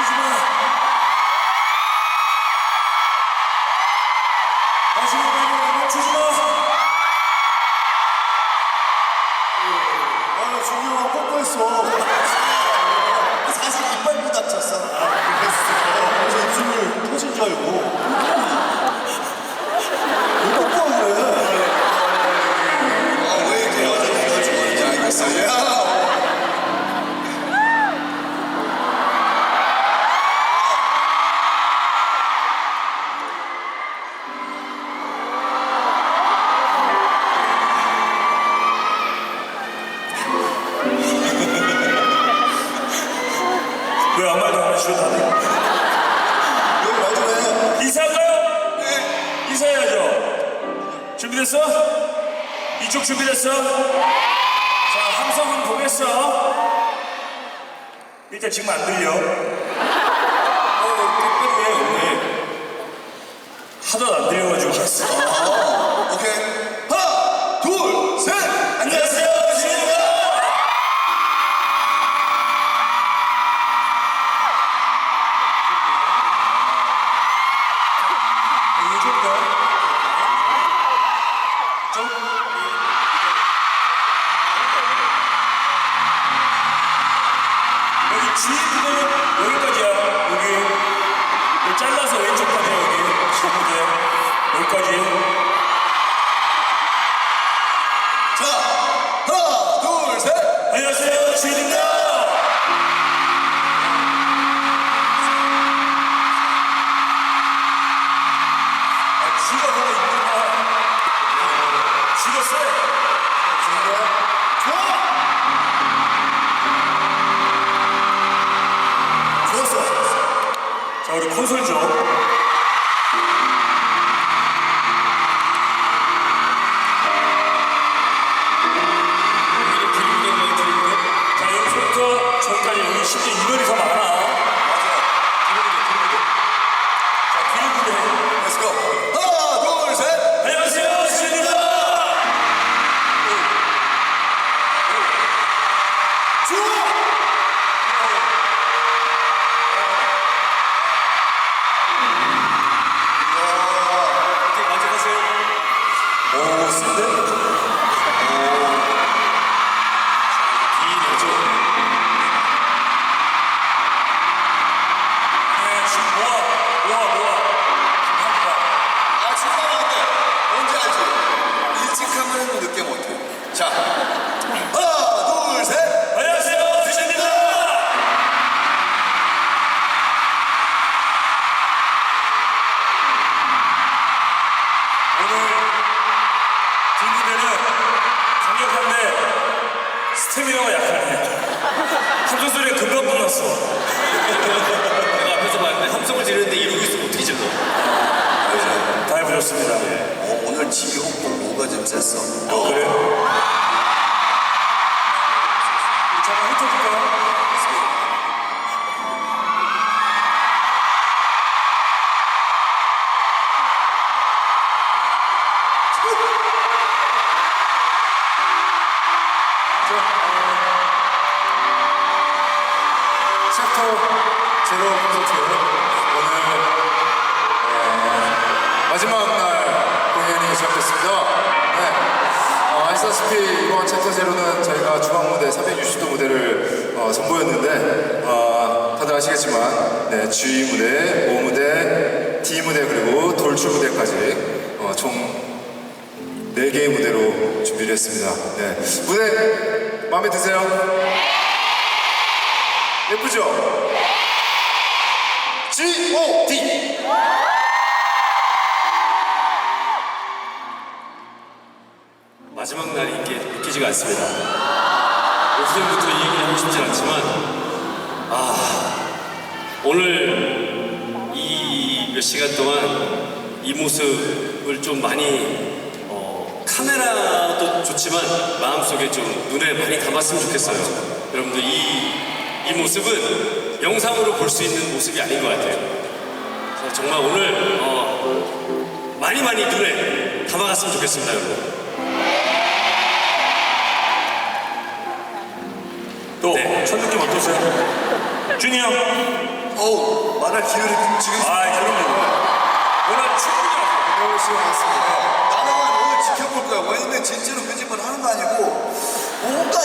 마. 왜 아무 말도 안 해주셔 다들? 여기 해. 이사할까요? 네. 이사해야죠. 준비됐어? 이쪽 준비됐어? 자, 함성은 보겠어. 일단 지금 안 들려. 어, 택배네, 오늘. 하도 안 들려가지고 했어. 오케이. 하나, 둘, 셋. 안녕하세요, 아. 자, 우리 콘솔 좀. 스태미나가 약하네. 함성 소리가 금방 끝났어. 내가 앞에서 봤는데 함성을 지르는데 이러고 있으면 어떻게 질러? 다 해보셨습니다. 어, 오늘 지옥도 뭐가 좀 셌어. 어, 그래? 제로 콘서트 오늘 어, 마지막 날 공연이 시작됐습니다. 네. 어, 아시다시피 이번 챕터 제로는 저희가 중앙 무대 360도 무대를 어, 선보였는데 어, 다들 아시겠지만 네, G 무대, O 무대, D 무대 그리고 돌출 무대까지 어, 총 4개의 무대로 준비를 했습니다. 네. 무대 마음에 드세요? 예쁘죠? G-O-D 마지막 날이 이게 믿기지가 않습니다. 오프닝부터 이 얘기를 하고 싶진 않지만, 아, 오늘 이 몇 시간 동안 이 모습을 좀 많이, 어, 카메라도 좋지만 마음속에 좀 눈에 많이 담았으면 좋겠어요. 여러분들 이, 이 모습은 영상으로 볼 수 있는 모습이 아닌 것 같아요. 그래서 정말 오늘, 어, 많이 많이 눈에 담아갔으면 좋겠습니다, 여러분. 또, 네. 첫 느낌 어떠세요? 준이 형. 어우, 말할 기회를 지금 아, 그럼요. 오늘 충분히 하세요. 나만 오늘 지켜볼 거야. 왜냐면 진짜로 거짓말 하는 거 아니고 뭔가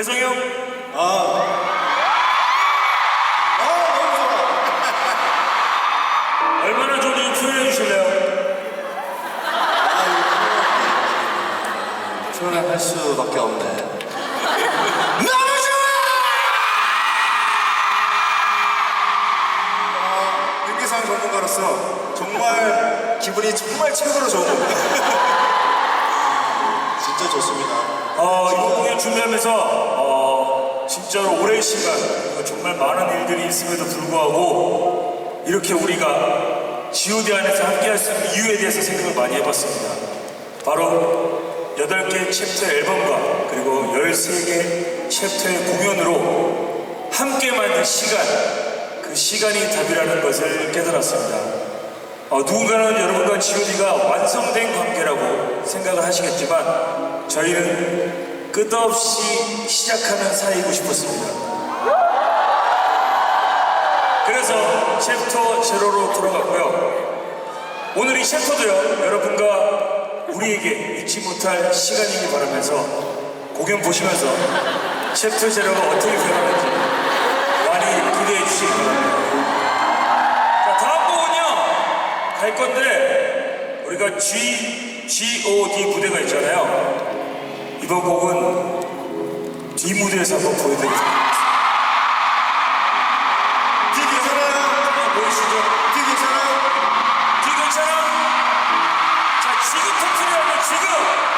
개성이 형. 얼마나 좋은지 표현해 주실래요? 표현을 할 수밖에 없네. 너무 좋아! 윤기상 전문가로서 정말 기분이 정말 최고로 좋은 겁니다. 진짜 좋습니다. 어, 이번 공연 준비하면서 어, 진짜로 오랜 시간 그리고 정말 많은 일들이 있음에도 불구하고 이렇게 우리가 G.O.D 안에서 함께할 수 있는 이유에 대해서 생각을 많이 해봤습니다. 바로 8개 챕터 앨범과 그리고 13개 챕터의 공연으로 함께 만든 시간 그 시간이 답이라는 것을 깨달았습니다. 어, 누군가는 여러분과 G.O.D가 완성된 관계라고 생각을 하시겠지만 저희는 끝없이 시작하는 사이이고 싶었습니다. 그래서 챕터 제로로 돌아갔고요. 오늘 이 챕터도요, 여러분과 우리에게 잊지 못할 시간이길 바라면서 공연 보시면서 챕터 제로가 어떻게 변하는지 많이 기대해 주시기 바랍니다. 자, 다음 곡은요, 갈 건데, 우리가 G, G.O.D 무대가 있잖아요. 이번 곡은 뒤 무대에서 한번 보여드리겠습니다. 뒤 괜찮아요? 보이시죠? 뒤 괜찮아요? 뒤 괜찮아? 자, 지금 터트려야 돼, 지금!